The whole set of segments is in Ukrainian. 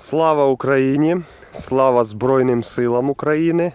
Слава Україні! Слава Збройним силам України!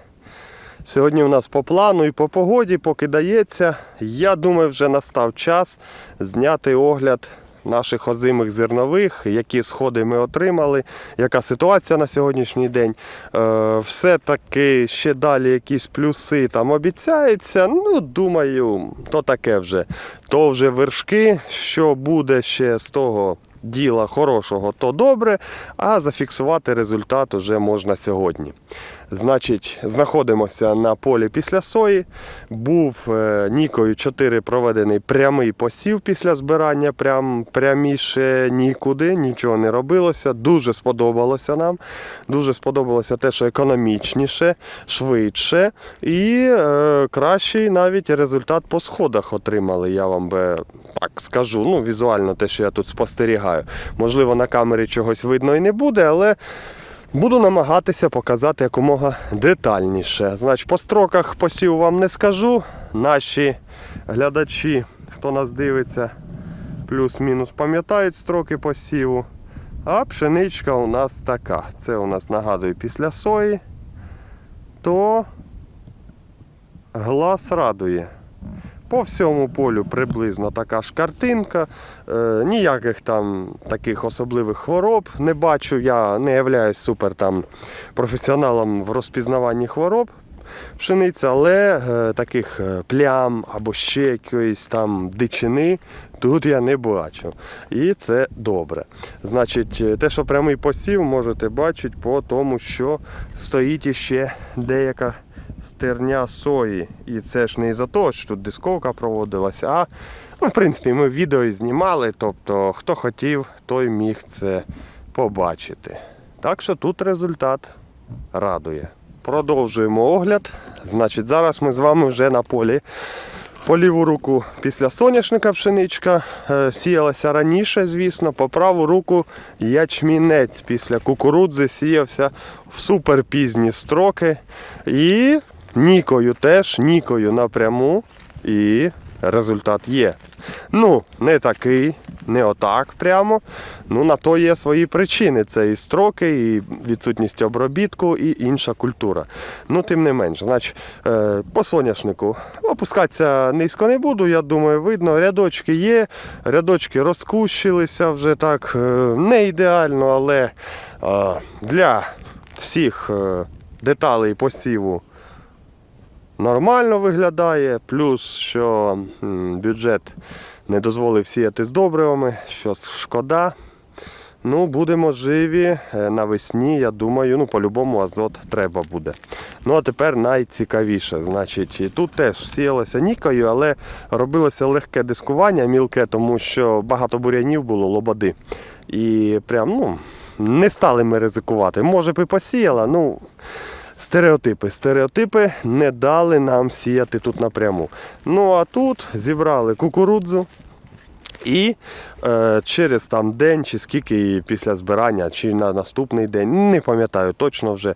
Сьогодні у нас по плану і по погоді, поки дається, я думаю, вже настав час зняти огляд наших озимих зернових, які сходи ми отримали, яка ситуація на сьогоднішній день. Е, все-таки ще далі якісь плюси там обіцяються. Ну, думаю, то таке вже. То вже вершки, що буде ще з того діла хорошого, то добре, а зафіксувати результат уже можна сьогодні. Значить, знаходимося на полі після сої. Був е, Нікою 4 проведений прямий посів після збирання, прям пряміше нікуди, нічого не робилося. Дуже сподобалося нам. Дуже сподобалося те, що економічніше, швидше і е, кращий навіть результат по сходах отримали. Я вам би так скажу. Ну, візуально те, що я тут спостерігаю. Можливо, на камері чогось видно і не буде, але. Буду намагатися показати якомога детальніше. Значить, по строках посів вам не скажу. Наші глядачі, хто нас дивиться, плюс-мінус пам'ятають строки посіву. А пшеничка у нас така. Це у нас нагадую після сої. То глаз радує. По всьому полю приблизно така ж картинка. Е, ніяких там таких особливих хвороб не бачу. Я не являюсь супер там професіоналом в розпізнаванні хвороб пшениці, але е, таких е, плям або ще якоїсь там дичини тут я не бачу. І це добре. Значить, е, те, що прямий посів, можете бачити по тому, що стоїть іще деяка стерня сої. І це ж не із-за того, що тут дисковка проводилася, а ну, в принципі ми відео і знімали. Тобто, хто хотів, той міг це побачити. Так що тут результат радує. Продовжуємо огляд. Значить, зараз ми з вами вже на полі. По ліву руку після соняшника пшеничка е, сіялася раніше, звісно. По праву руку ячмінець після кукурудзи сіявся в суперпізні строки. І нікою теж, нікою напряму. І результат є. Ну, не такий, не отак прямо. Ну, на то є свої причини. Це і строки, і відсутність обробітку, і інша культура. Ну, тим не менш, значить, е, по соняшнику опускатися низько не буду, я думаю, видно. Рядочки є, рядочки розкущилися вже так, е, не ідеально, але для всіх е, деталей посіву нормально виглядає. Плюс, що бюджет не дозволив сіяти з добривами, що шкода. Ну, будемо живі е, навесні, я думаю, ну, по-любому азот треба буде. Ну, а тепер найцікавіше. Значить, і тут теж сіялося нікою, але робилося легке дискування, мілке, тому що багато бурянів було, лободи. І прям, ну, не стали ми ризикувати. Може б і посіяла, ну. Стереотипи. Стереотипи не дали нам сіяти тут напряму. Ну а тут зібрали кукурудзу. І е, через там день чи скільки після збирання, чи на наступний день, не пам'ятаю точно вже.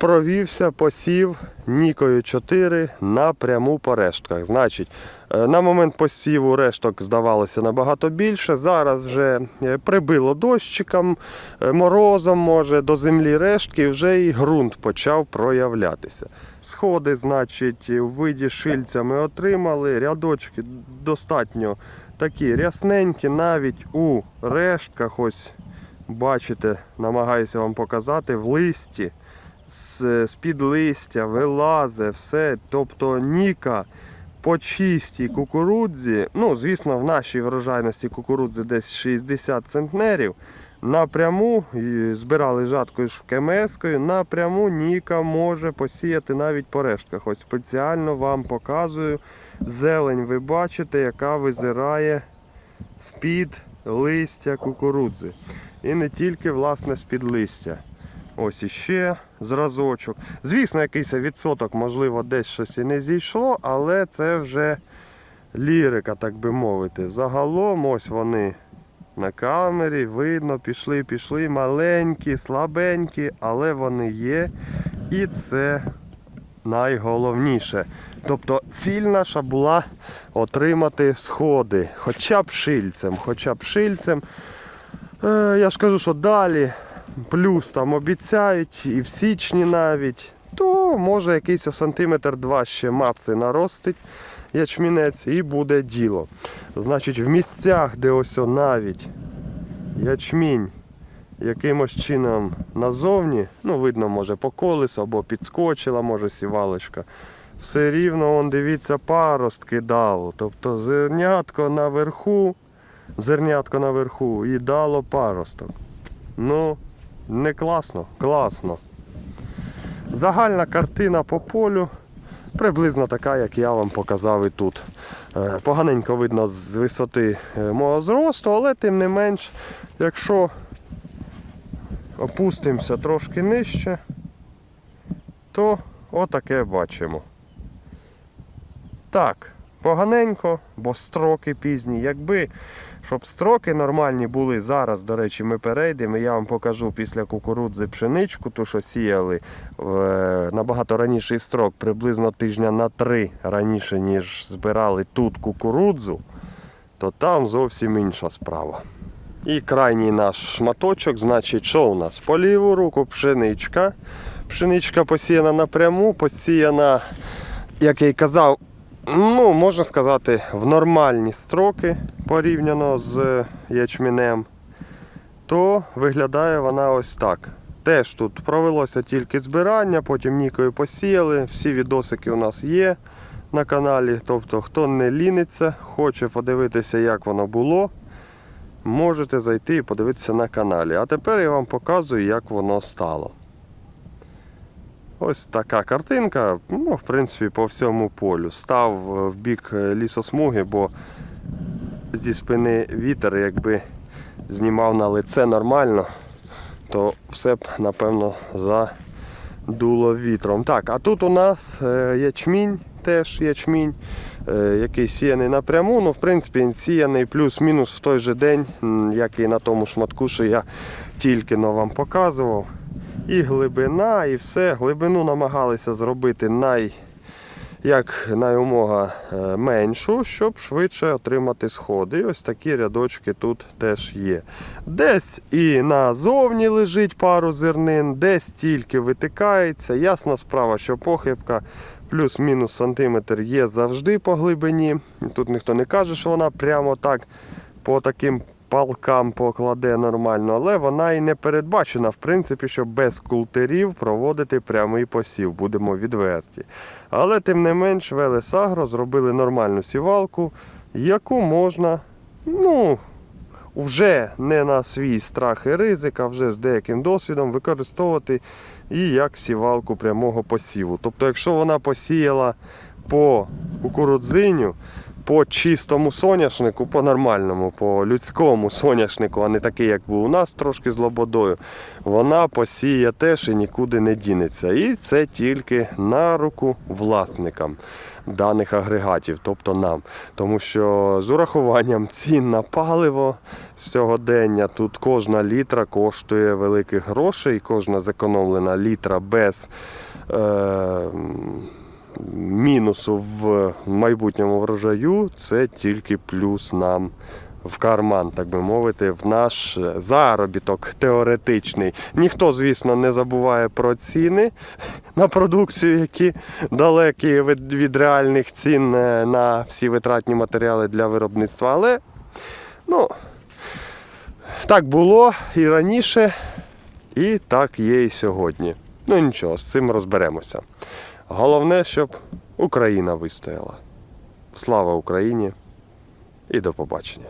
Провівся посів Нікою 4 напряму по рештках. Значить, е, на момент посіву решток здавалося набагато більше. Зараз вже е, прибило дощиком, е, морозом, може, до землі рештки, вже і ґрунт почав проявлятися. Сходи, значить, у виді шильця ми отримали. Рядочки достатньо такі рясненькі, навіть у рештках, ось бачите, намагаюся вам показати, в листі з-під листя вилазе все. Тобто Ніка по чистій кукурудзі, ну, звісно, в нашій врожайності кукурудзи десь 60 центнерів. Напряму збирали жаткою з КМС-кою, напряму Ніка може посіяти навіть по рештках. Ось спеціально вам показую. Зелень ви бачите, яка визирає з-під листя кукурудзи. І не тільки власне з-під листя. Ось іще зразочок. Звісно, якийсь відсоток, можливо, десь щось і не зійшло, але це вже лірика, так би мовити. Загалом ось вони на камері, видно, пішли, пішли, маленькі, слабенькі, але вони є. І це найголовніше. Тобто ціль наша була отримати сходи, хоча б шильцем, хоча б шильцем. Е, я ж кажу, що далі плюс там обіцяють, і в січні навіть, то може якийсь сантиметр два ще маси наростить ячмінець і буде діло. Значить, в місцях, де ось навіть ячмінь якимось чином назовні, ну видно, може по колесу або підскочила, може сівалочка. Все рівно, он, дивіться, паростки дало. Тобто зернятко наверху, зернятко наверху і дало паросток. Ну, не класно, класно. Загальна картина по полю приблизно така, як я вам показав і тут. Е, Поганенько видно з висоти е, мого зросту, але тим не менш, якщо опустимося трошки нижче, то отаке бачимо. Так, поганенько, бо строки пізні. Якби, щоб строки нормальні були, зараз, до речі, ми перейдемо. Я вам покажу після кукурудзи пшеничку, ту, що сіяли е, набагато раніший строк, приблизно тижня на три раніше, ніж збирали тут кукурудзу, то там зовсім інша справа. І крайній наш шматочок, значить, що у нас? По ліву руку пшеничка. Пшеничка посіяна напряму, посіяна, як я й казав, ну, можна сказати, в нормальні строки порівняно з ячмінем, то виглядає вона ось так. Теж тут провелося тільки збирання, потім нікою посіяли. Всі відосики у нас є на каналі. Тобто, хто не ліниться, хоче подивитися, як воно було, можете зайти і подивитися на каналі. А тепер я вам показую, як воно стало. Ось така картинка, ну, в принципі, по всьому полю. Став е, в бік е, лісосмуги, бо зі спини вітер, якби знімав на лице нормально, то все б, напевно, задуло вітром. Так, а тут у нас е, ячмінь, теж ячмінь, який сіяний напряму. Ну, в принципі, він сіяний плюс-мінус в той же день, як і на тому шматку, що я тільки но вам показував. І глибина, і все. Глибину намагалися зробити най, як найумога е, меншу, щоб швидше отримати сходи. І ось такі рядочки тут теж є. Десь і назовні лежить пару зернин, десь тільки витикається. Ясна справа, що похибка плюс-мінус сантиметр є завжди по глибині. Тут ніхто не каже, що вона прямо так по таким палкам покладе нормально, але вона і не передбачена, в принципі, щоб без култерів проводити прямий посів, будемо відверті. Але тим не менш, Велесагро зробили нормальну сівалку, яку можна, ну, вже не на свій страх і ризик, а вже з деяким досвідом використовувати і як сівалку прямого посіву. Тобто, якщо вона посіяла по кукурудзиню, по чистому соняшнику, по нормальному, по людському соняшнику, а не такий, як був у нас трошки з лободою, вона посіє теж і нікуди не дінеться. І це тільки на руку власникам даних агрегатів, тобто нам. Тому що з урахуванням цін на паливо сьогодення тут кожна літра коштує великих грошей, кожна зекономлена літра без. Е- мінусу в майбутньому врожаю це тільки плюс нам в карман, так би мовити, в наш заробіток теоретичний. Ніхто, звісно, не забуває про ціни на продукцію, які далекі від, реальних цін е, на всі витратні матеріали для виробництва. Але ну, так було і раніше, і так є і сьогодні. Ну нічого, з цим розберемося. Головне, щоб Україна вистояла. Слава Україні і до побачення.